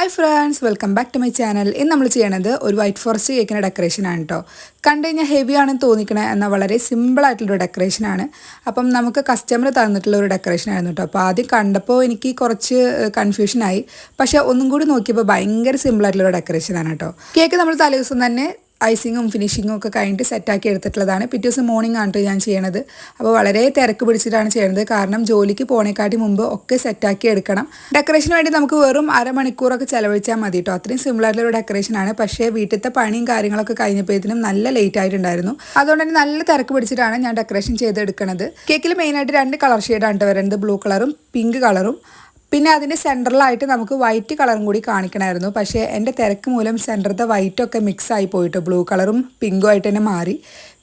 Hi friends welcome back to my channel ഇന്ന് നമ്മൾ ചെയ്യണത് ഒരു വൈറ്റ് ഫോറസ്റ്റ് ഡെക്കറേഷൻ ആണ് കേട്ടോ കണ്ടു കഴിഞ്ഞാൽ ഹെവി ആണെന്ന് തോന്നിക്കണേ എന്നാൽ വളരെ സിമ്പിൾ ഡെക്കറേഷനാണ് അപ്പം നമുക്ക് കസ്റ്റമർ തന്നിട്ടുള്ള ഒരു ഡെക്കറേഷൻ ആയിരുന്നു കേട്ടോ അപ്പോൾ ആദ്യം കണ്ടപ്പോൾ എനിക്ക് കുറച്ച് കൺഫ്യൂഷനായി പക്ഷേ ഒന്നും കൂടി നോക്കിയപ്പോൾ ഭയങ്കര ഡെക്കറേഷൻ ആണ് കേട്ടോ കേക്ക് നമ്മൾ തലേ ദിവസം തന്നെ ഐസിങ്ങും ഫിനിഷിങ്ങും ഒക്കെ കഴിഞ്ഞിട്ട് സെറ്റാക്കി എടുത്തിട്ടുള്ളതാണ്. പിറ്റേ ദിവസം മോർണിംഗ് ആണ് കേട്ടോ ഞാൻ ചെയ്യണത്. അപ്പോൾ വളരെ തിരക്ക് പിടിച്ചിട്ടാണ് ചെയ്യണത്. കാരണം ജോലിക്ക് പോണേക്കാട്ടി മുമ്പ് ഒക്കെ സെറ്റാക്കി എടുക്കണം. ഡെക്കറേഷന് വേണ്ടി നമുക്ക് വെറും അരമണിക്കൂറൊക്കെ ചിലവഴിച്ചാൽ മതി കേട്ടോ അത്രയും സിമ്പിൾ ആയിട്ടുള്ള ഡെക്കറേഷൻ ആണ്. പക്ഷേ വീട്ടിലത്തെ പണിയും കാര്യങ്ങളൊക്കെ കഴിഞ്ഞപ്പോഴത്തേനും നല്ല ലേറ്റ് ആയിട്ടുണ്ടായിരുന്നു. അതുകൊണ്ട് തന്നെ നല്ല തിരക്ക് പിടിച്ചിട്ടാണ് ഞാൻ ഡെക്കറേഷൻ ചെയ്തെടുക്കുന്നത് കേക്കിൽ മെയിനായിട്ട് രണ്ട് കളർ ഷെയ്ഡാണ് വരുന്നത് ബ്ലൂ കളറും പിങ്ക് കളറും പിന്നെ അതിന്റെ സെന്ററിലായിട്ട് നമുക്ക് വൈറ്റ് കളറും കൂടി കാണിക്കണമായിരുന്നു പക്ഷേ എന്റെ തിരക്ക് മൂലം സെന്ററത്തെ വൈറ്റൊക്കെ മിക്സ് ആയി പോയിട്ട് ബ്ലൂ കളറും പിങ്കും ആയിട്ട് തന്നെ മാറി.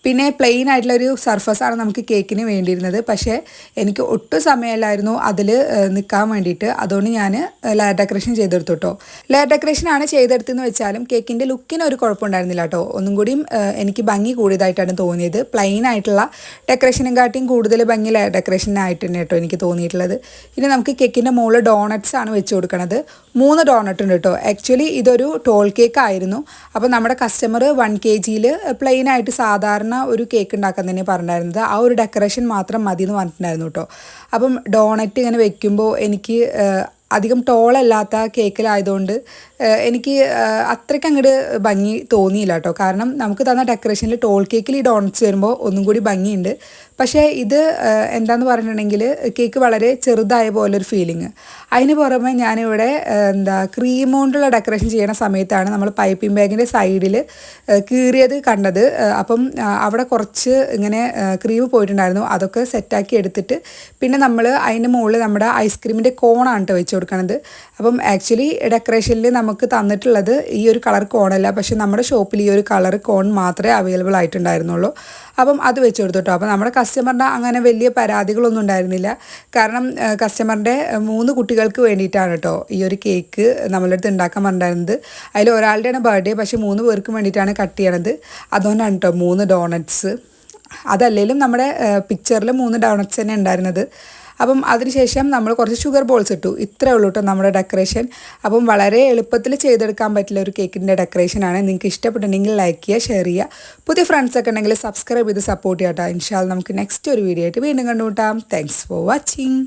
പിന്നെ പ്ലെയിൻ ആയിട്ടുള്ള ഒരു സർഫസാണ് നമുക്ക് കേക്കിന് വേണ്ടിയിരുന്നത്. പക്ഷേ എനിക്ക് ഒട്ടും സമയമില്ലായിരുന്നു അതിൽ നിൽക്കാൻ വേണ്ടിയിട്ട്. അതുകൊണ്ട് ഞാൻ ലെയർ ഡെക്കറേഷൻ ചെയ്തെടുത്തു കേട്ടോ ലെയർ ഡെക്കറേഷൻ ആണ് ചെയ്തെടുത്തെന്ന് വെച്ചാലും കേക്കിന്റെ ലുക്കിന് ഒരു കുഴപ്പമുണ്ടായിരുന്നില്ല കേട്ടോ ഒന്നും കൂടിയും എനിക്ക് ഭംഗി കൂടിയതായിട്ടാണ് തോന്നിയത്. പ്ലെയിൻ ആയിട്ടുള്ള ഡെക്കറേഷനും കാട്ടിയും കൂടുതൽ ഭംഗി ലെയർ ഡെക്കറേഷനായിട്ട് തന്നെ കേട്ടോ എനിക്ക് തോന്നിയിട്ടുള്ളത്. ഇനി നമുക്ക് കേക്കിന്റെ മുകളിൽ ഡോണറ്റ്സ് ആണ് വെച്ച് കൊടുക്കണത്. മൂന്ന് ഡോണറ്റ് ഉണ്ട് കേട്ടോ ആക്ച്വലി ഇതൊരു ടോൾ കേക്ക് ആയിരുന്നു. അപ്പോൾ നമ്മുടെ കസ്റ്റമർ വൺ കെ ജിയിൽ പ്ലെയിൻ ആയിട്ട് സാധാരണ ഒരു കേക്ക് ഉണ്ടാക്കാൻ തന്നെ പറഞ്ഞിരുന്നത്. ആ ഒരു ഡെക്കറേഷൻ മാത്രം മതി എന്ന് പറഞ്ഞിട്ടുണ്ടായിരുന്നു കേട്ടോ. അപ്പം ഡോണറ്റ് ഇങ്ങനെ വെക്കുമ്പോൾ എനിക്ക് അധികം ടോളല്ലാത്ത കേക്കിലായതുകൊണ്ട് എനിക്ക് അത്രയ്ക്ക് അങ്ങോട്ട് ഭംഗി തോന്നിയില്ല കേട്ടോ കാരണം നമുക്ക് തന്ന ഡെക്കറേഷനിൽ ടോൾ കേക്കിൽ ഈ ഡോണറ്റ്സ് വരുമ്പോൾ ഒന്നും കൂടി ഭംഗിയുണ്ട്. പക്ഷേ ഇത് എന്താന്ന് പറഞ്ഞിട്ടുണ്ടെങ്കിൽ കേക്ക് വളരെ ചെറുതായ പോലെ ഒരു ഫീലിംഗ് അതിന് പുറമെ ഞാനിവിടെ എന്താ ക്രീം കൊണ്ടുള്ള ഡെക്കറേഷൻ ചെയ്യുന്ന സമയത്താണ് നമ്മൾ പൈപ്പിംഗ് ബാഗിന്റെ സൈഡിൽ കീറിയത് കണ്ടത്. അപ്പം അവിടെ കുറച്ച് ഇങ്ങനെ ക്രീം പോയിട്ടുണ്ടായിരുന്നു. അതൊക്കെ സെറ്റാക്കി എടുത്തിട്ട് പിന്നെ നമ്മൾ അതിന്റെ മുകളിൽ നമ്മുടെ ഐസ്ക്രീമിന്റെ കോണാണ് കേട്ടോ വെച്ച് കൊടുക്കണത്. അപ്പം ആക്ച്വലി ഡെക്കറേഷനിൽ നമുക്ക് തന്നിട്ടുള്ളത് ഈ ഒരു കളർ കോണല്ല. പക്ഷെ നമ്മുടെ ഷോപ്പിൽ ഈ ഒരു കളർ കോൺ മാത്രമേ അവൈലബിൾ ആയിട്ടുണ്ടായിരുന്നുള്ളൂ. അപ്പം അത് വെച്ച് കൊടുത്തോട്ടോ കേട്ടോ. അപ്പം നമ്മുടെ കസ്റ്റമറിന്റെ അങ്ങനെ വലിയ പരാതികളൊന്നും ഉണ്ടായിരുന്നില്ല. കാരണം കസ്റ്റമറിന്റെ മൂന്ന് കുട്ടികൾക്ക് വേണ്ടിയിട്ടാണ് കേട്ടോ ഈ ഒരു കേക്ക് നമ്മളുടെ അടുത്ത് ഉണ്ടാക്കാൻ പറഞ്ഞിരുന്നത് അതിൽ ഒരാളുടെയാണ് ബർത്ത്ഡേ പക്ഷേ മൂന്ന് പേർക്കും വേണ്ടിയിട്ടാണ് കട്ട് ചെയ്യണത്. അതുകൊണ്ടാണ് കേട്ടോ മൂന്ന് ഡോണറ്റ്സ് അതല്ലേലും നമ്മുടെ പിക്ചറിൽ മൂന്ന് ഡോണറ്റ്സ് തന്നെ ഉണ്ടായിരുന്നത്. അപ്പം അതിനുശേഷം നമ്മൾ കുറച്ച് ഷുഗർ ബോൾസ് ഇട്ടു. ഇത്രേ ഉള്ളൂ കേട്ടോ നമ്മുടെ ഡെക്കറേഷൻ അപ്പം വളരെ എളുപ്പത്തിൽ ചെയ്തെടുക്കാൻ പറ്റില്ല ഒരു കേക്കിന്റെ ഡെക്കറേഷനാണ് നിങ്ങൾക്ക് ഇഷ്ടപ്പെട്ടിട്ടുണ്ടെങ്കിൽ ലൈക്ക് ചെയ്യുക ഷെയർ ചെയ്യുക. പുതിയ ഫ്രണ്ട്സ് ഒക്കെ ഉണ്ടെങ്കിൽ സബ്സ്ക്രൈബ് ചെയ്ത് സപ്പോർട്ട് ചെയ്യാം കേട്ടോ ഇൻഷാൽ നമുക്ക് നെക്സ്റ്റ് ഒരു വീഡിയോ ആയിട്ട് വീണ്ടും കണ്ടുമുട്ടാം. Thanks for watching